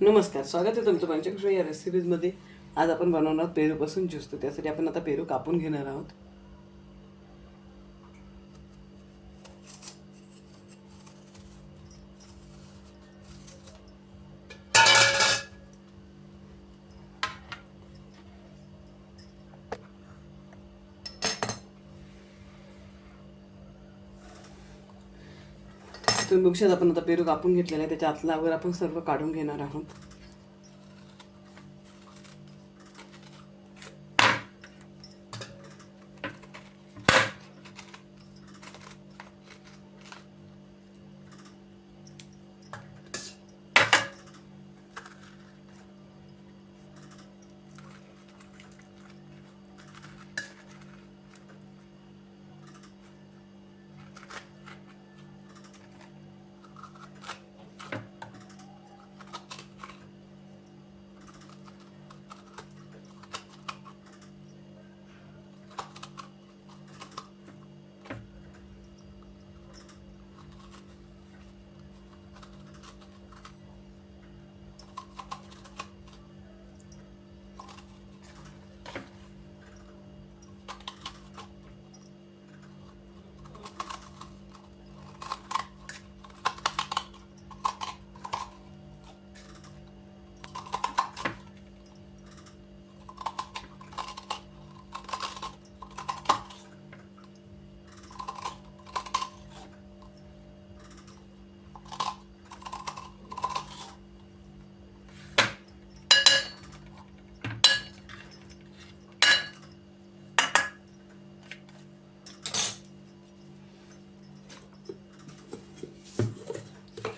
नमस्कार स्वागत आहे तुमचं पंचकृष्ण या रेसिपीजमध्ये आज आपण बनवणार आहोत पेरूपासून ज्यूस. तर त्यासाठी आपण आता पेरू कापून घेणार आहोत. तुम्ही बघू शकता आपण आता पेरू कापून घेतलेला आहे त्याच्या आतला वगैरे आपण सर्व काढून घेणार आहोत.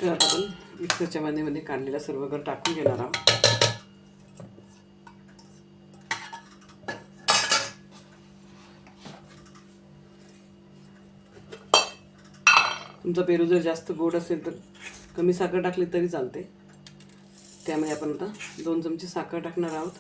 मिक्सर आपण मिक्सरच्या भांड्यामध्ये काढलेला सर्व घर टाकून घेणार आहोत. तुमचा पेरू जर जास्त गोड असेल तर कमी साखर टाकली तरी चालते. त्यामध्ये आपण आता दोन चमचे साखर टाकणार आहोत.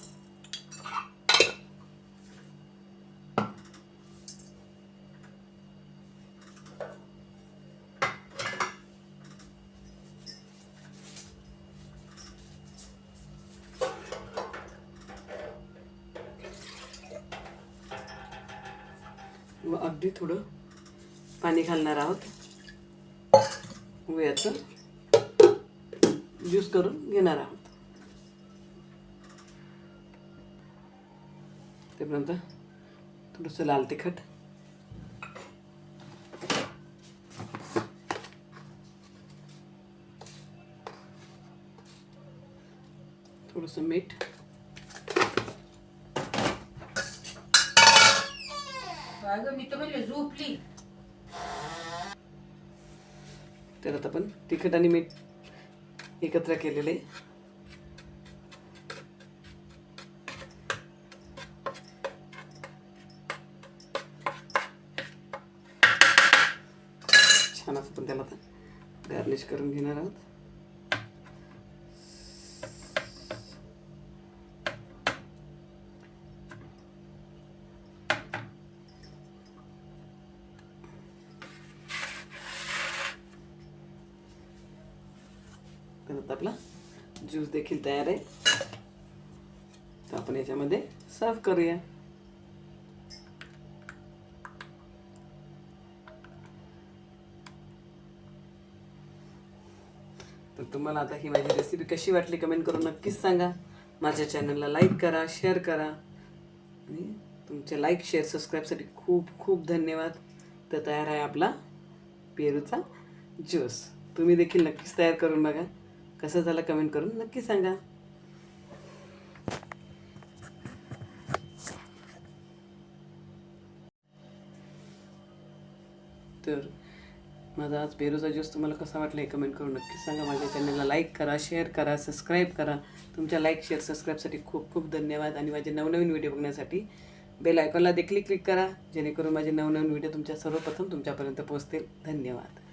व अगदी थोडं पाणी घालणार आहोत व याचं ज्यूस करून घेणार आहोत त्यापर्यंत थोडंसं लाल तिखट। थोडंसं मीठ। अगं मी तर म्हणले झोपली. त्यात आपण तिखट आणि मीठ एकत्र केलेले छान असं पण त्याला आता गार्निश करून घेणार आहोत. परत आपला ज्यूस देखील तयार आहे. तर आपण याच्यामध्ये सर्व करूया. तर तुम्हाला आता ही माझी रेसिपी कशी वाटली कमेंट करून नक्कीच सांगा. माझ्या चॅनलला लाईक करा शेअर करा. आणि तुमचे लाईक शेअर सबस्क्राईबसाठी खूप खूप धन्यवाद. तर तयार आहे आपला पेरूचा ज्यूस तुम्ही देखील नक्कीच तयार करून बघा. कसं झालं कमेंट करून नक्की सांगा. तर माझा आज पेरूचा ज्यूस तुम्हाला कसा वाटला हे कमेंट करून नक्कीच सांगा. माझ्या चॅनलला लाईक करा शेअर करा सबस्क्राईब करा. तुमच्या लाईक शेअर सबस्क्राईबसाठी खूप खूप धन्यवाद. आणि माझे नवनवीन व्हिडिओ बघण्यासाठी बेल आयकॉनला देखील क्लिक करा. जेणेकरून माझे नवनवीन व्हिडिओ तुमच्या सर्वप्रथम तुमच्यापर्यंत पोहोचतील. धन्यवाद.